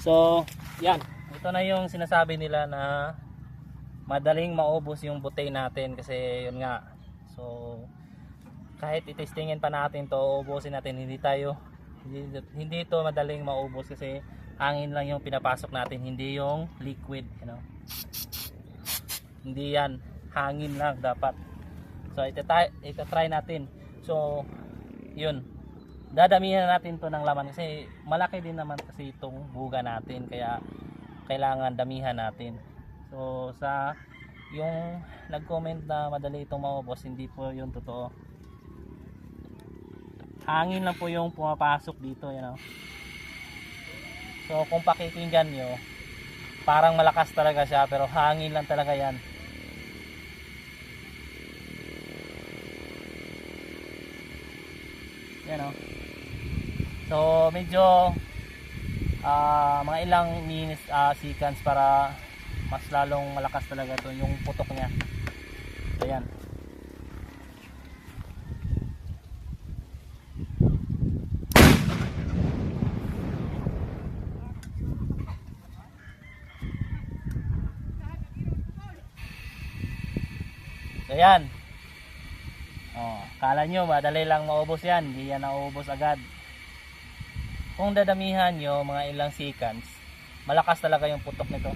So, yan. Ito na yung sinasabi nila na madaling maubos yung butay natin kasi yun nga. So, kahit itestingin pa natin to, ubusin natin, hindi tayo hindi, hindi ito madaling maubos kasi hangin lang yung pinapasok natin, hindi yung liquid, you know. Hindi yan, hangin lang dapat. So, ito, ito try natin. So, yun. Dadamihan natin to ng laman kasi malaki din naman kasi itong buga natin kaya kailangan damihan natin. So, sa yung nag-comment na madali itong maubos, hindi po yung totoo. Hangin lang po yung pumapasok dito, you know. So, kung pakikinggan nyo, parang malakas talaga siya pero hangin lang talaga yan. Yan o. So, medyo ah mga ilang minutes ah, seconds para mas lalong malakas talaga to yung putok niya. So, yan. Kala nyo madali lang maubos yan, hindi yan nauubos agad. Kung dadamihan nyo mga ilang seconds, malakas talaga yung putok nito.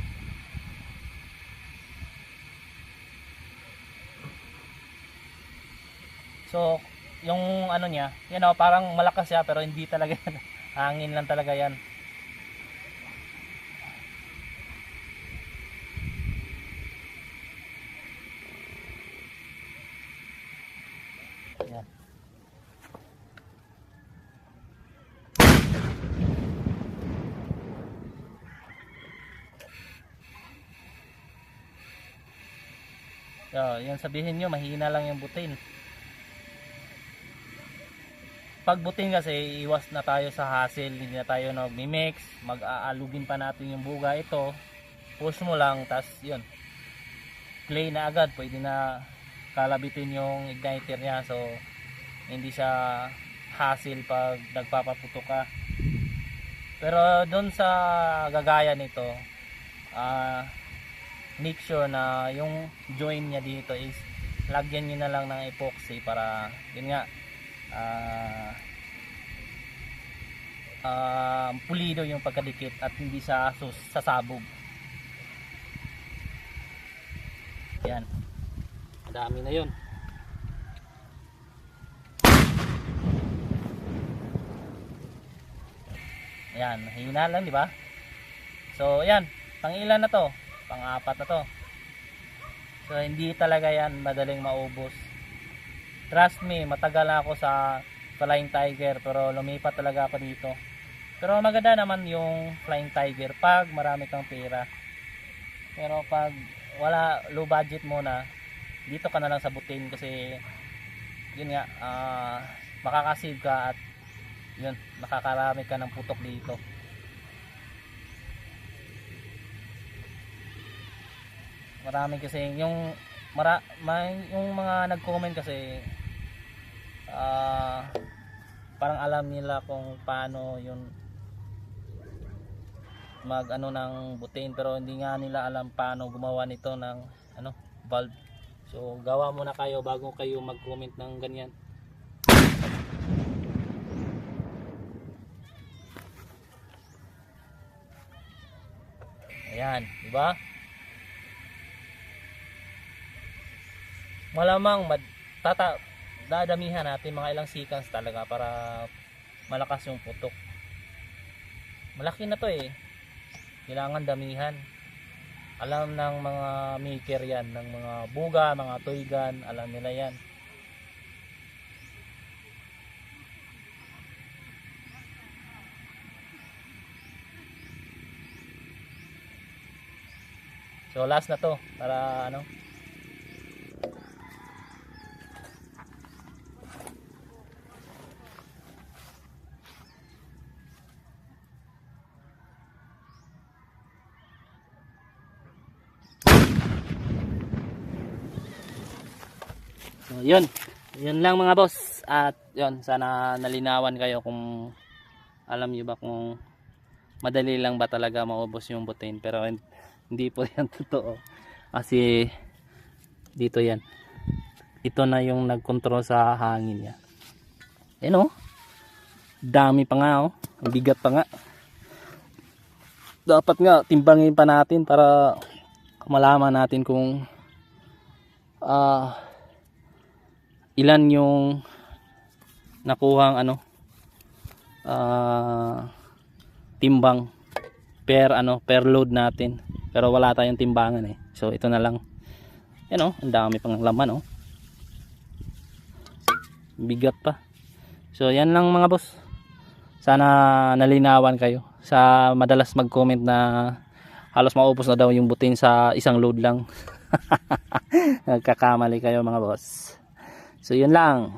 So, yung ano niya, you know, parang malakas siya pero hindi talaga yan. Hangin lang talaga yan. Yan. So, yan sabihin nyo, mahina lang yung butin. Pag butin kasi, iwas na tayo sa hassle, hindi na tayo nag-mix, mag-aalugin pa natin yung buga ito. Push mo lang, tas yun. Play na agad, pwede na kalabitin yung igniter niya. So, hindi siya hassle pag nagpapaputo ka. Pero doon sa gagaya nito, ah make sure na yung join niya dito is lagyan niyo na lang ng epoxy para yun nga ah ah, pulido yung pagkadikit at hindi siya sus sasabog. Yan. Madami na yun. Ayan, hina lang, di ba? So, ayan, pangilan na to, pang-apat na to. So, hindi talaga yan madaling maubos. Trust me, matagal ako sa Flying Tiger, pero lumipat talaga ako dito. Pero maganda naman yung Flying Tiger pag marami kang pera. Pero pag wala, low budget muna, dito ka na lang sa butin kasi yun nga, ah makakasave ka at yun, makakarami ka ng putok dito. Marami kasi. Yung mara, may, yung mga nag-comment kasi ah parang alam nila kung paano yun mag ano ng butin. Pero hindi nga nila alam paano gumawa nito ng ano valve so gawa muna kayo bago kayo mag-comment ng ganyan. Ayan, di ba? Malamang tata, dadamihan natin mga ilang seconds talaga para malakas yung putok. Malaki na to eh. Kailangan damihan. Alam ng mga maker yan, ng mga buga, mga tuygan, alam nila yan. So last na to para ano So yun. Yun lang mga boss. At yun, sana nalinawan kayo kung alam niyo ba kung madali lang ba talaga maubos yung butin. Pero hin- hindi po yan totoo. Kasi dito yan. Ito na yung nagkontrol sa hangin niya. Ayun oh. Dami pa nga oh. Ang bigat pa nga. Dapat nga timbangin pa natin para malaman natin kung ah ilan yung nakuhang ano ah timbang per ano per load natin. Pero wala tayong timbangan eh. So ito na lang. Yan oh ang dami pang laman oh. Bigat pa. So yan lang mga boss. Sana nalinawan kayo. Sa madalas mag-comment na halos maubos na daw yung butin sa isang load lang. Nagkakamali kayo mga boss. So yun lang